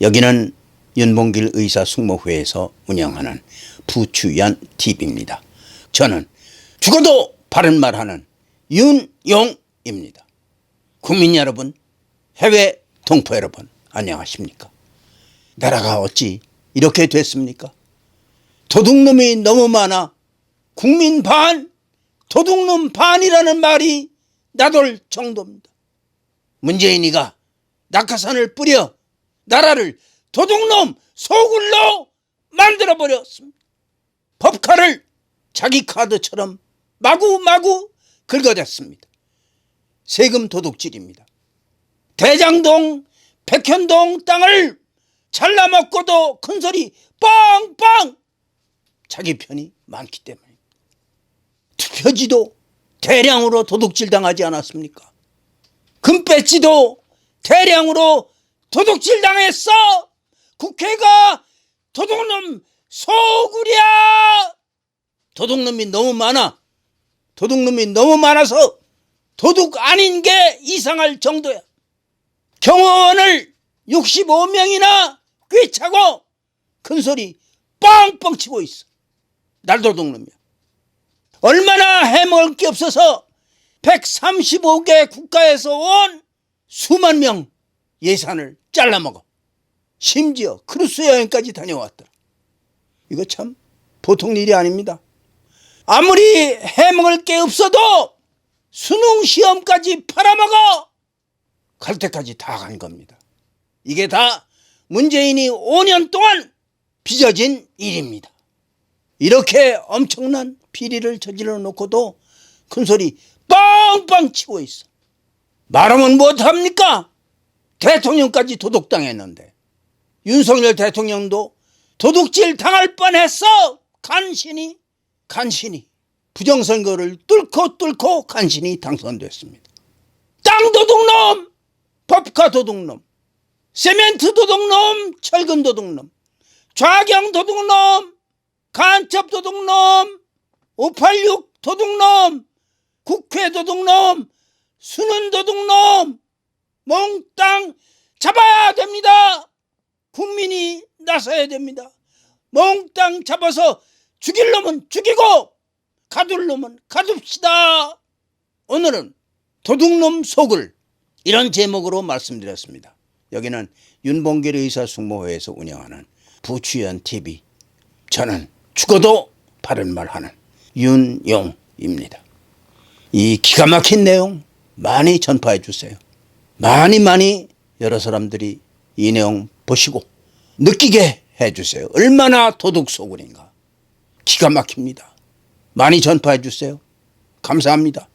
여기는 윤봉길 의사 숙모회에서 운영하는 부추연 TV입니다. 저는 죽어도 바른 말하는 윤용입니다. 국민 여러분, 해외 동포 여러분, 안녕하십니까? 나라가 어찌 이렇게 됐습니까? 도둑놈이 너무 많아 국민 반, 도둑놈 반이라는 말이 나돌 정도입니다. 문재인이가 낙하산을 뿌려 나라를 도둑놈 소굴로 만들어 버렸습니다. 법카를 자기 카드처럼 마구마구 긁어댔습니다. 세금 도둑질입니다. 대장동, 백현동 땅을 잘라먹고도 큰소리 빵빵 자기 편이 많기 때문입니다. 투표지도 대량으로 도둑질 당하지 않았습니까? 금배지도 대량으로 도둑질 당했어! 국회가 도둑놈 소굴이야! 도둑놈이 너무 많아. 도둑놈이 너무 많아서 도둑 아닌 게 이상할 정도야. 경호원을 65명이나 꿰차고 큰소리 뻥뻥 치고 있어. 날 도둑놈이야. 얼마나 해먹을 게 없어서 135개 국가에서 온 수만 명 예산을 잘라먹어. 심지어 크루스 여행까지 다녀왔더라. 이거 참 보통 일이 아닙니다. 아무리 해먹을 게 없어도 수능 시험까지 팔아먹어 갈 때까지 다 간 겁니다. 이게 다 문재인이 5년 동안 빚어진 일입니다. 이렇게 엄청난 비리를 저질러 놓고도 큰 소리 빵빵 치고 있어. 말하면 못합니까? 대통령까지 도둑당했는데 윤석열 대통령도 도둑질 당할 뻔했어. 간신히 간신히 부정선거를 뚫고 뚫고 간신히 당선됐습니다. 땅 도둑놈, 법카 도둑놈, 세멘트 도둑놈, 철근 도둑놈, 좌경 도둑놈, 간첩 도둑놈, 586 도둑놈, 국회 도둑놈, 수는 도둑놈, 몽땅 잡아야 됩니다. 국민이 나서야 됩니다. 몽땅 잡아서 죽일 놈은 죽이고 가둘 놈은 가둡시다. 오늘은 도둑놈 속을 이런 제목으로 말씀드렸습니다. 여기는 윤봉길 의사 숙모회에서 운영하는 부추연 TV. 저는 죽어도 바른 말 하는 윤용입니다. 이 기가 막힌 내용 많이 전파해 주세요. 많이 많이 여러 사람들이 이 내용 보시고 느끼게 해 주세요. 얼마나 도둑 소굴인가. 기가 막힙니다. 많이 전파해 주세요. 감사합니다.